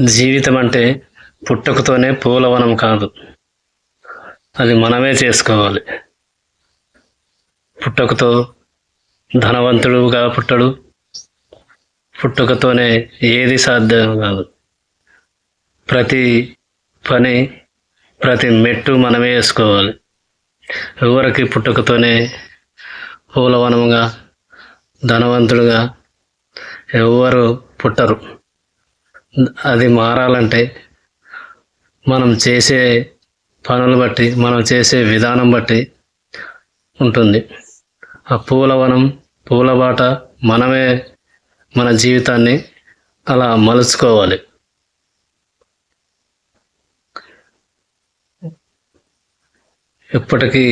జీవితం అంటే పుట్టుకతోనే పూలవనం కాదు. అది మనమే చేసుకోవాలి. పుట్టుకతో ధనవంతుడుగా పుట్టడు. పుట్టుకతోనే ఏది సాధ్యం కాదు. ప్రతి పని ప్రతి మెట్టు మనమే వేసుకోవాలి. ఎవరికి పుట్టుకతోనే పూలవనముగా ధనవంతుడుగా ఎవరు పుట్టరు. అది మారాలంటే మనం చేసే పనులు బట్టి మనం చేసే విధానం బట్టి ఉంటుంది. ఆ పూలవనం పూలబాట మనమే మన జీవితాన్ని అలా మలుచుకోవాలి. ఎప్పటికీ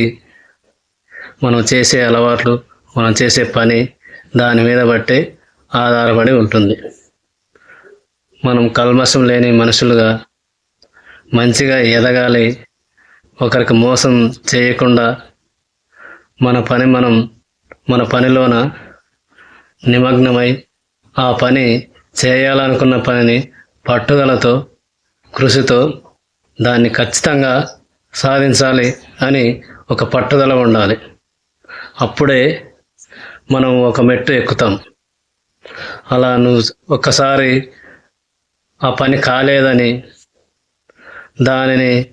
మనం చేసే అలవాట్లు మనం చేసే పని దాని మీద బట్టి ఆధారపడి ఉంటుంది. మనం కల్మషం లేని మనుషులుగా మంచిగా ఎదగాలి ఒకరికి మోసం చేయకుండా మన పని మనం మన పనిలోన నిమగ్నమై ఆ పని చేయాలనుకున్న పనిని పట్టుదలతో కృషితో దాన్ని ఖచ్చితంగా సాధించాలి అని ఒక పట్టుదల ఉండాలి. అప్పుడే మనం ఒక మెట్టు ఎక్కుతాం. అలా నువ్వు ఒక్కసారి ఆ పని కాలేదని దానిని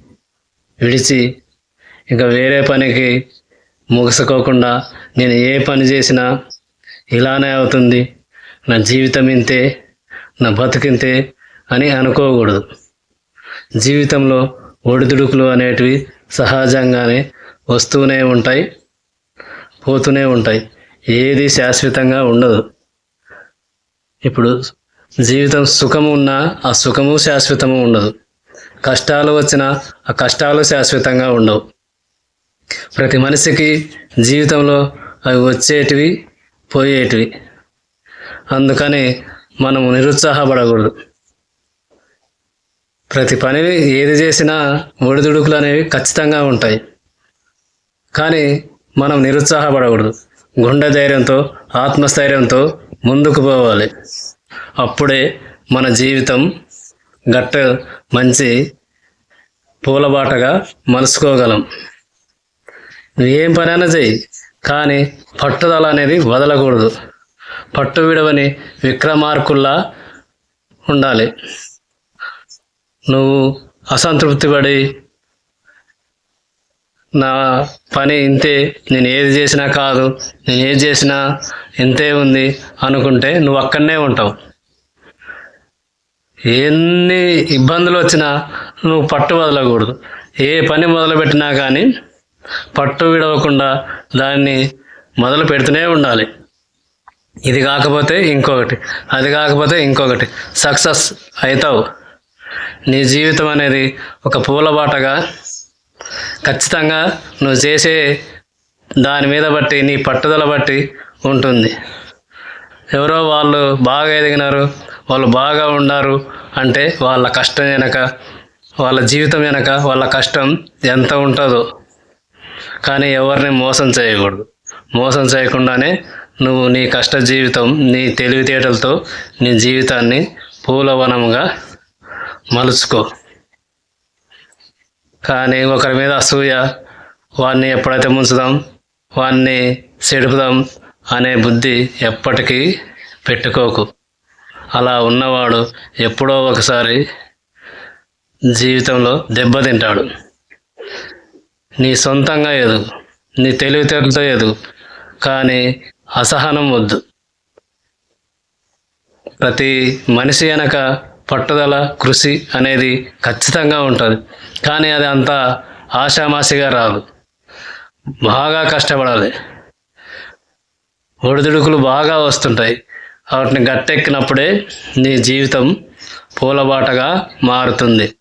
విడిచి ఇంకా వేరే పనికి ముగసుకోకుండా నేను ఏ పని చేసినా ఇలానే అవుతుంది. నా జీవితం ఇంతే నా బతుకింతే అని అనుకోకూడదు. జీవితంలో ఒడిదుడుకులు అనేటివి సహజంగానే వస్తూనే ఉంటాయి పోతూనే ఉంటాయి. ఏది శాశ్వతంగా ఉండదు. ఇప్పుడు జీవితం సుఖము ఉన్నా ఆ సుఖము శాశ్వతము ఉండదు. కష్టాలు వచ్చినా ఆ కష్టాలు శాశ్వతంగా ఉండవు. ప్రతి మనిషికి జీవితంలో అవి వచ్చేటివి పోయేటివి. అందుకని మనము నిరుత్సాహపడకూడదు. ప్రతి పని ఏది చేసినా ఒడిదుడుకులు అనేవి ఖచ్చితంగా ఉంటాయి. కానీ మనం నిరుత్సాహపడకూడదు. గుండె ధైర్యంతో ఆత్మస్థైర్యంతో ముందుకు పోవాలి. అప్పుడే మన జీవితం గట్ట మంచి పూలబాటగా మలుసుకోగలం నువ్వేం ఏం పనైనా చెయ్యి కానీ పట్టుదల అనేది వదలకూడదు. పట్టు విడవని విక్రమార్కుల్లా ఉండాలి. నువ్వు అసంతృప్తి పడి నా పని ఇంతే నేను ఏది చేసినా కాదు నేను ఏది చేసినా ఇంతే ఉంది అనుకుంటే నువ్వు అక్కడనే ఉంటావు. ఎన్ని ఇబ్బందులు వచ్చినా నువ్వు పట్టు వదలకూడదు. ఏ పని మొదలుపెట్టినా కానీ పట్టు విడవకుండా దాన్ని మొదలు పెడుతూనే ఉండాలి. ఇది కాకపోతే ఇంకొకటి అది కాకపోతే ఇంకొకటి. సక్సెస్ అవుతావు నీ జీవితం అనేది ఒక పూలబాటగా ఖచ్చితంగా నువ్వు చేసే దాని మీద బట్టి నీ పట్టుదల బట్టి ఉంటుంది. ఎవరో వాళ్ళు బాగా ఎదిగినారు వాళ్ళు బాగా ఉన్నారు అంటే వాళ్ళ కష్టం వెనక వాళ్ళ జీవితం వెనక వాళ్ళ కష్టం ఎంత ఉంటుందో. కానీ ఎవరిని మోసం చేయకూడదు. మోసం చేయకుండానే నువ్వు నీ కష్ట జీవితం నీ తెలివితేటలతో నీ జీవితాన్ని పూలవనంగా మలుచుకో. కానీ ఒకరి మీద అసూయ వాడిని ఎప్పుడైతే ముంచుదాం వాడిని సెడుపుదాం అనే బుద్ధి ఎప్పటికీ పెట్టుకోకు. అలా ఉన్నవాడు ఎప్పుడో ఒకసారి జీవితంలో దెబ్బతింటాడు నీ సొంతంగా ఎదుగు నీ తెలివితేటలతో ఎదుగు కానీ అసహనం వద్దు. ప్రతి మనిషి వెనక పట్టుదల కృషి అనేది ఖచ్చితంగా ఉంటుంది. కానీ అది అంత ఆషామాషిగా రాదు. బాగా కష్టపడాలి. ఒడిదుడుకులు బాగా వస్తుంటాయి. వాటిని గట్టెక్కినప్పుడే నీ జీవితం పూలబాటగా మారుతుంది.